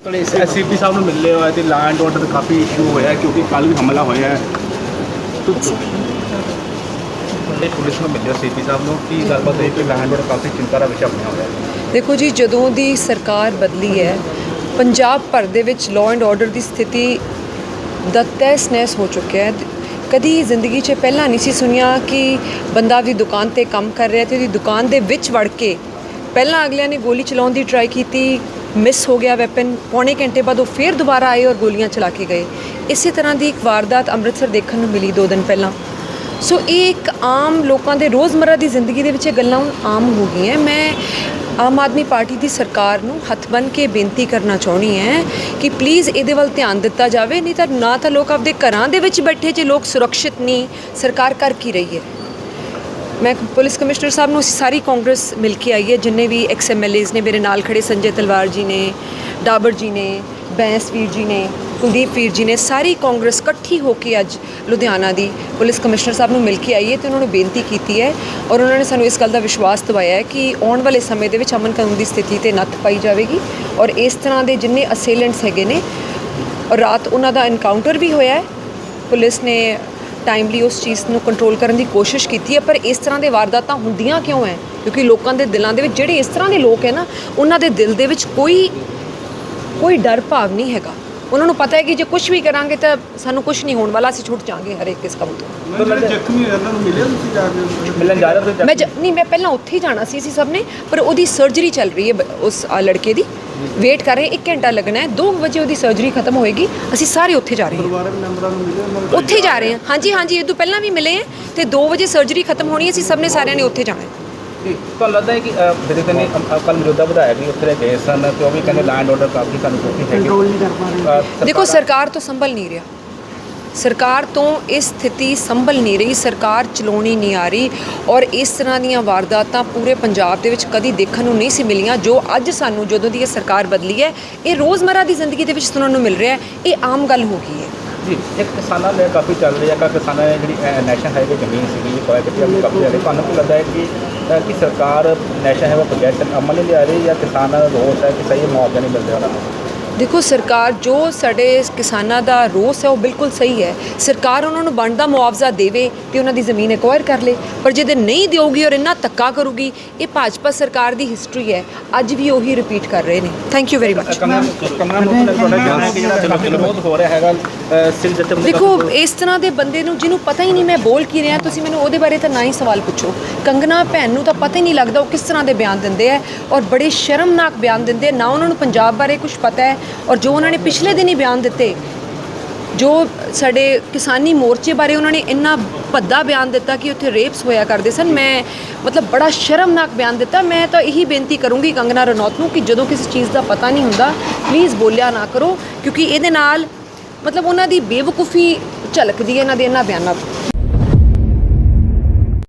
ਐਸਸੀਪੀ ਸਾਹਿਬ ਨੂੰ ਮਿਲੇ ਹੋਏ ਤੇ law and order coffee issue ਹੋਇਆ ਕਿਉਂਕਿ ਕੱਲ ਵੀ ਹਮਲਾ ਹੋਇਆ ਹੈ। ਪੁਲਿਸ ਨੂੰ ਮਿਲਿਆ ਸੀਪੀ ਸਾਹਿਬ ਨੂੰ। ਕੀ ਗੱਲਬਾਤ ਹੋਈ? ਕਿ ਲਾ ਐਂਡ ਆਰਡਰ ਕਾਫੀ ਚਿੰਤਾ ਦਾ ਵਿਸ਼ਾ ਬਣਿਆ ਹੋਇਆ ਹੈ। ਦੇਖੋ ਜੀ ਜਦੋਂ ਦੀ ਸਰਕਾਰ ਬਦਲੀ ਹੈ ਪੰਜਾਬ ਭਰ ਦੇ ਵਿੱਚ ਲਾਅ ਐਂਡ ਆਰਡਰ ਦੀ ਸਥਿਤੀ ਦਾ ਤਹਿਸ ਨਹਿਸ ਹੋ ਚੁੱਕਿਆ ਹੈ। ਕਦੀ ਜ਼ਿੰਦਗੀ 'ਚ ਪਹਿਲਾਂ ਨਹੀਂ ਸੀ ਸੁਣਿਆ ਕਿ ਬੰਦਾ ਆਪਦੀ ਦੁਕਾਨ ਤੇ ਕੰਮ ਕਰ ਰਿਹਾ ਤੇ ਉਹਦੀ ਦੁਕਾਨ ਦੇ ਵਿੱਚ ਵੜ ਕੇ ਪਹਿਲਾਂ ਅਗਲਿਆਂ ਨੇ ਗੋਲੀ ਚਲਾਉਣ ਦੀ ਟਰਾਈ ਕੀਤੀ ਮਿਸ ਹੋ ਗਿਆ ਵੈਪਨ, ਪੌਣੇ ਘੰਟੇ ਬਾਅਦ ਉਹ ਫੇਰ ਦੁਬਾਰਾ ਆਏ ਔਰ ਗੋਲੀਆਂ ਚਲਾ ਕੇ ਗਏ। ਇਸੇ ਤਰ੍ਹਾਂ ਦੀ ਇੱਕ ਵਾਰਦਾਤ ਅੰਮ੍ਰਿਤਸਰ ਦੇਖਣ ਨੂੰ ਮਿਲੀ ਦੋ ਦਿਨ ਪਹਿਲਾਂ। ਸੋ ਇਹ ਇੱਕ ਆਮ ਲੋਕਾਂ ਦੇ ਰੋਜ਼ਮਰਰਾ ਦੀ ਜ਼ਿੰਦਗੀ ਦੇ ਵਿੱਚ ਇਹ ਗੱਲਾਂ ਹੁਣ ਆਮ ਹੋ ਗਈਆਂ। ਮੈਂ ਆਮ ਆਦਮੀ ਪਾਰਟੀ ਦੀ ਸਰਕਾਰ ਨੂੰ ਹੱਥ ਬੰਨ੍ਹ ਕੇ ਬੇਨਤੀ ਕਰਨਾ ਚਾਹੁੰਦੀ ਹੈ ਕਿ ਪਲੀਜ਼ ਇਹਦੇ ਵੱਲ ਧਿਆਨ ਦਿੱਤਾ ਜਾਵੇ, ਨਹੀਂ ਤਾਂ ਨਾ ਤਾਂ ਲੋਕ ਆਪਦੇ ਘਰਾਂ ਦੇ ਵਿੱਚ ਬੈਠੇ ਜੇ ਲੋਕ ਸੁਰੱਖਿਅਤ ਨਹੀਂ। ਸਰਕਾਰ ਕਰ ਕੀ ਰਹੀ ਹੈ? ਮੈਂ ਪੁਲਿਸ ਕਮਿਸ਼ਨਰ ਸਾਹਿਬ ਨੂੰ ਸਾਰੀ ਕਾਂਗਰਸ ਮਿਲ ਕੇ ਆਈ ਹੈ, ਜਿੰਨੇ ਵੀ ਐਕਸ ਐਮਐਲਏਜ਼ ਨੇ ਮੇਰੇ ਨਾਲ ਖੜੇ, ਸੰਜੇ ਤਲਵਾਰ ਜੀ ਨੇ, ਡਾਬਰ ਜੀ ਨੇ, ਬੈਂਸ ਵੀਰ ਜੀ ਨੇ, ਕੁਲਦੀਪ ਵੀਰ ਜੀ ਨੇ, ਸਾਰੀ ਕਾਂਗਰਸ ਇਕੱਠੀ ਹੋ ਕੇ ਅੱਜ ਲੁਧਿਆਣਾ ਦੀ ਪੁਲਿਸ ਕਮਿਸ਼ਨਰ ਸਾਹਿਬ ਨੂੰ ਮਿਲ ਕੇ ਆਈ ਹੈ ਤੇ ਉਹਨਾਂ ਨੂੰ ਬੇਨਤੀ ਕੀਤੀ ਹੈ ਔਰ ਉਹਨਾਂ ਨੇ ਸਾਨੂੰ ਇਸ ਗੱਲ ਦਾ ਵਿਸ਼ਵਾਸ ਦਿਵਾਇਆ ਹੈ ਕਿ ਆਉਣ ਵਾਲੇ ਸਮੇਂ ਦੇ ਵਿੱਚ ਅਮਨ ਕਾਨੂੰਨ ਦੀ ਸਥਿਤੀ ਤੇ ਨੱਥ ਪਾਈ ਜਾਵੇਗੀ ਔਰ ਇਸ ਤਰ੍ਹਾਂ ਦੇ ਜਿੰਨੇ ਅਸੇਲੈਂਟਸ ਹੈਗੇ ਨੇ ਔਰ ਰਾਤ ਉਹਨਾਂ ਦਾ ਐਨਕਾਊਂਟਰ ਵੀ ਹੋਇਆ ਹੈ, ਪੁਲਿਸ ਨੇ ਟਾਈਮਲੀ ਉਸ ਚੀਜ਼ ਨੂੰ ਕੰਟਰੋਲ ਕਰਨ ਦੀ ਕੋਸ਼ਿਸ਼ ਕੀਤੀ ਹੈ ਪਰ ਇਸ ਤਰ੍ਹਾਂ ਦੇ ਵਾਰਦਾਤਾਂ ਹੁੰਦੀਆਂ ਕਿਉਂ ਹੈ? ਕਿਉਂਕਿ ਲੋਕਾਂ ਦੇ ਦਿਲਾਂ ਦੇ ਵਿੱਚ ਜਿਹੜੇ ਇਸ ਤਰ੍ਹਾਂ ਦੇ ਲੋਕ ਹੈ ਨਾ ਉਹਨਾਂ ਦੇ ਦਿਲ ਦੇ ਵਿੱਚ ਕੋਈ ਕੋਈ ਡਰ ਭਾਵ ਨਹੀਂ ਹੈਗਾ। ਉਹਨਾਂ ਨੂੰ ਪਤਾ ਹੈ ਕਿ ਜੇ ਕੁਝ ਵੀ ਕਰਾਂਗੇ ਤਾਂ ਸਾਨੂੰ ਕੁਝ ਨਹੀਂ ਹੋਣ ਵਾਲਾ ਅਸੀਂ ਛੁੱਟ ਜਾਾਂਗੇ ਹਰੇਕ ਕਿਸ ਕੰਮ ਤੋਂ। ਜਿਹੜੇ ਜ਼ਖਮੀ ਹੋਏ ਉਹਨਾਂ ਨੂੰ ਮਿਲਿਆ ਤੁਸੀਂ ਜਾ ਕੇ? ਮਿਲਣ ਜਾ ਰਹੇ ਹੋ ਮੈਂ ਜ- ਨਹੀਂ ਮੈਂ ਪਹਿਲਾਂ ਉੱਥੇ ਹੀ ਜਾਣਾ ਸੀ ਅਸੀਂ ਸਭ ਨੇ ਪਰ ਉਹਦੀ ਸਰਜਰੀ ਚੱਲ ਰਹੀ ਹੈ ਉਸ ਲੜਕੇ ਦੀ। ਵੇਟ ਕਰ ਰਹੇ 1 ਘੰਟਾ ਲੱਗਣਾ ਹੈ 2 ਵਜੇ ਉਹਦੀ ਸਰਜਰੀ ਖਤਮ ਹੋਏਗੀ ਅਸੀਂ ਸਾਰੇ ਉੱਥੇ ਜਾ ਰਹੇ ਹਾਂ। ਪਰਿਵਾਰਕ ਮੈਂਬਰਾਂ ਨੂੰ ਮਿਲੇ ਉਹਨਾਂ ਨੂੰ ਉੱਥੇ ਜਾ ਰਹੇ ਹਾਂ। ਹਾਂਜੀ ਹਾਂਜੀ ਇਹ ਤੋਂ ਪਹਿਲਾਂ ਵੀ ਮਿਲੇ ਹੈ ਤੇ 2 ਵਜੇ ਸਰਜਰੀ ਖਤਮ ਹੋਣੀ ਹੈ ਅਸੀਂ ਸਭ ਨੇ ਸਾਰਿਆਂ ਨੇ ਉੱਥੇ ਜਾਣਾ ਹੈ। ਤੁਹਾਨੂੰ ਲੱਗਦਾ ਹੈ ਕਿ ਜਿਹੜੇ ਕਹਿੰਦੇ ਕੱਲ ਮੌਜੂਦਾ ਵਿਧਾਇਕ ਵੀ ਉੱਥੇ ਗਏ ਸਨ ਤੇ ਉਹ ਵੀ ਕਹਿੰਦੇ ਲੈਂਡ ਆਰਡਰ ਕਾਫੀ ਸਾਨੂੰ ਕੋਠੀ ਹੈਗੀ। ਕੰਟਰੋਲ ਨਹੀਂ ਕਰ ਪਾ ਰਹੇ। ਦੇਖੋ ਸਰਕਾਰ ਤੋਂ ਸੰਭਲ ਨਹੀਂ ਰਿਹਾ। ਸਰਕਾਰ ਤੋਂ ਇਹ ਸਥਿਤੀ ਸੰਭਲ ਨਹੀਂ ਰਹੀ, ਸਰਕਾਰ ਚਲਾਉਣੀ ਨਹੀਂ ਆ ਰਹੀ ਔਰ ਇਸ ਤਰ੍ਹਾਂ ਦੀਆਂ ਵਾਰਦਾਤਾਂ ਪੂਰੇ ਪੰਜਾਬ ਦੇ ਵਿੱਚ ਕਦੀ ਦੇਖਣ ਨੂੰ ਨਹੀਂ ਸੀ ਮਿਲੀਆਂ, ਜੋ ਅੱਜ ਸਾਨੂੰ ਜਦੋਂ ਦੀ ਇਹ ਸਰਕਾਰ ਬਦਲੀ ਹੈ, ਇਹ ਰੋਜ਼ਮਰਰਾ ਦੀ ਜ਼ਿੰਦਗੀ ਦੇ ਵਿੱਚ ਸੁਣਨ ਨੂੰ ਮਿਲ ਰਿਹਾ ਹੈ, ਇਹ ਆਮ ਗੱਲ ਹੋ ਗਈ ਹੈ। ਜੀ, ਇੱਕ ਕਿਸਾਨਾਂ ਲਈ ਕਾਫੀ ਚੱਲ ਰਹੀ ਹੈ ਕਿ ਕਿਸਾਨਾਂ ਨੇ ਜਿਹੜੀ ਨੈਸ਼ਨਲ ਹਾਈਵੇ ਜ਼ਮੀਨ ਸੀਗੀ ਕੋਇਆ ਕਿਤੇ ਆਪਣੀ ਕਬਜ਼ੇ ਤੁਹਾਨੂੰ ਕੀ ਲੱਗਦਾ ਹੈ ਕਿ ਕਿ ਸਰਕਾਰ ਨੈਸ਼ਨਲ ਹਾਈਵੇ ਪ੍ਰੋਜੈਕਟ ਅਮਲ ਨਹੀਂ ਲਿਆ ਰਹੀ ਜਾਂ ਕਿਸਾਨ ਰੋਸ ਹੈ ਕਿ ਸਹੀ ਮੁਆਵਜ਼ਾ ਨਹੀਂ ਮਿਲ ਰਿਹਾ ਉਹਨਾਂ ਨੂੰ? ਦੇਖੋ ਸਰਕਾਰ ਜੋ ਸਾਡੇ ਕਿਸਾਨਾਂ ਦਾ ਰੋਸ ਹੈ ਉਹ ਬਿਲਕੁਲ ਸਹੀ ਹੈ। ਸਰਕਾਰ ਉਹਨਾਂ ਨੂੰ ਬਣਦਾ ਮੁਆਵਜ਼ਾ ਦੇਵੇ ਤੇ ਉਹਨਾਂ ਦੀ ਜ਼ਮੀਨ ਐਕਵਾਇਰ ਕਰ ਲੇ। ਪਰ ਜੇ ਤੇ ਨਹੀਂ ਦੇਊਗੀ ਔਰ ਇੰਨਾ ਧੱਕਾ ਕਰੂਗੀ ਇਹ ਭਾਜਪਾ ਸਰਕਾਰ ਦੀ ਹਿਸਟਰੀ ਹੈ। ਅੱਜ ਵੀ ਉਹੀ ਰਿਪੀਟ ਕਰ ਰਹੇ ਨੇ। ਥੈਂਕ ਯੂ ਵੈਰੀ ਮਚ ਦੇਖੋ ਇਸ ਤਰ੍ਹਾਂ ਦੇ ਬੰਦੇ ਨੂੰ ਜਿਹਨੂੰ ਪਤਾ ਹੀ ਨਹੀਂ ਮੈਂ ਬੋਲ ਕੀ ਰਿਹਾ ਤੁਸੀਂ ਮੈਨੂੰ ਉਹਦੇ ਬਾਰੇ ਤਾਂ ਨਾ ਹੀ ਸਵਾਲ ਪੁੱਛੋ। ਕੰਗਨਾ ਭੈਣ ਨੂੰ ਤਾਂ ਪਤਾ ਹੀ ਨਹੀਂ ਲੱਗਦਾ ਉਹ ਕਿਸ ਤਰ੍ਹਾਂ ਦੇ ਬਿਆਨ ਦਿੰਦੇ ਆ ਔਰ ਬੜੇ ਸ਼ਰਮਨਾਕ ਬਿਆਨ ਦਿੰਦੇ ਨਾ ਉਹਨਾਂ ਨੂੰ ਪੰਜਾਬ ਬਾਰੇ ਕੁਝ ਪਤਾ ਹੈ ਔਰ ਜੋ ਉਹਨਾਂ ਨੇ ਪਿਛਲੇ ਦਿਨ ਹੀ ਬਿਆਨ ਦਿੱਤੇ, ਜੋ ਸਾਡੇ ਕਿਸਾਨੀ ਮੋਰਚੇ ਬਾਰੇ ਉਹਨਾਂ ਨੇ ਇੰਨਾ ਭੱਦਾ ਬਿਆਨ ਦਿੱਤਾ ਕਿ ਉੱਥੇ ਰੇਪਸ ਹੋਇਆ ਕਰਦੇ ਸਨ, ਮੈਂ ਮਤਲਬ ਬੜਾ ਸ਼ਰਮਨਾਕ ਬਿਆਨ ਦਿੱਤਾ। ਮੈਂ ਤਾਂ ਇਹੀ ਬੇਨਤੀ ਕਰੂੰਗੀ ਕੰਗਨਾ ਰਣੌਤ ਨੂੰ ਕਿ ਜਦੋਂ ਕਿਸੇ ਚੀਜ਼ ਦਾ ਪਤਾ ਨਹੀਂ ਹੁੰਦਾ ਪਲੀਜ਼ ਬੋਲਿਆ ਨਾ ਕਰੋ, ਕਿਉਂਕਿ ਇਹਦੇ ਨਾਲ ਮਤਲਬ ਉਹਨਾਂ ਦੀ ਬੇਵਕੂਫੀ ਝਲਕਦੀ ਹੈ ਇਹਨਾਂ ਦੇ ਇਹਨਾਂ ਬਿਆਨਾਂ ਤੋਂ।